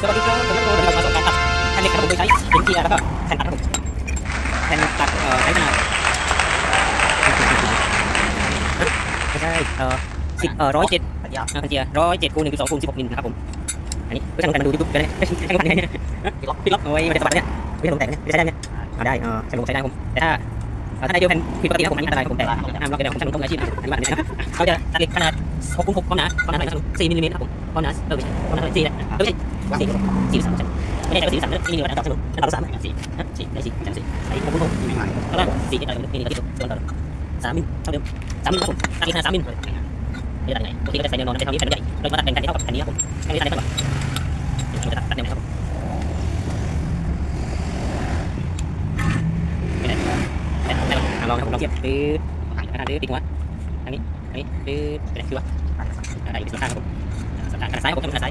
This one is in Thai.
สวัสดีครับผมนักโทษเรามาส่งการตัดแผ่นเหล็กครับผมโดยใช้หินจีแล้วก็แผ่นตัดครับผมแผ่นตัดเอ่อใช้ขนาดไม่ใช่เอ่อสิบเอ่อร้อยเจ็ดปัญญาแผ่นเจียร้อยเจ็ดคูณหนึ่งจุดสองคูณสิบหกมิลนะครับผมอันนี้ก็ช่างกันมาดูยูทูบกันเลยใช่ช่างกันเนี่ยพี่ล็อกพี่ล็อกเอาไว้ไม่ได้สะบัดเนี่ยไม่ใช่ลงแตกเนี่ยไม่ใช่ได้เนี่ยเอาได้เออใช้ลงใช้ได้ผมแต่ถ้าถ้าได้เดียวแผ่นผิดปกติครับผมอันนี้อันตรายผมแต่ห้ามล็อกเดี๋ยผมช่างลงต้องมือาชีพอันนี้มาอันนี้นะครับเขาจะตัดเหล็กขนาด6คูณ6ความหนาความหนาเท่าไหร่นะครับ4มิลลิเมตรครับผม ความหนาเออไม่ใช่ความหนา4นะเออไม่ใช่4สี่สามใช่ไม่ใช่แต่ว่าสี่สามเนี่ยมีหนึ่งระดับสนุกระดับสามสี่ฮะสี่ได้สี่สามสี่ไอ้ผมพูดตรงไม่หายข้างล่างสี่ที่อะไรมีหนึ่งที่สุดส่วนต่อสามมิลเท่าเดิมสามมิลครับผมตั้งอีกขนาดสามมิลนี่ตัดยังไงโอเคก็จะใส่แนวนอนในแผ่นนี้แผ่นใหญ่เราจะมาตัดแบ่งกันที่เท่ากับแผ่นนี้ครับผมแผ่นนี้ตัดได้เท่าไหร่เราจะตัดแนวไหนครับผมไม่ได้ไม่ได้ลองครับผมลองเทียบปื๊ดขนาดปื๊ดปีกหัวทางนี้ทางนี้ปื๊ดเป็นไงคือว่าอะไรเป็นส่วนข้างครับผม ส่วนข้างขนา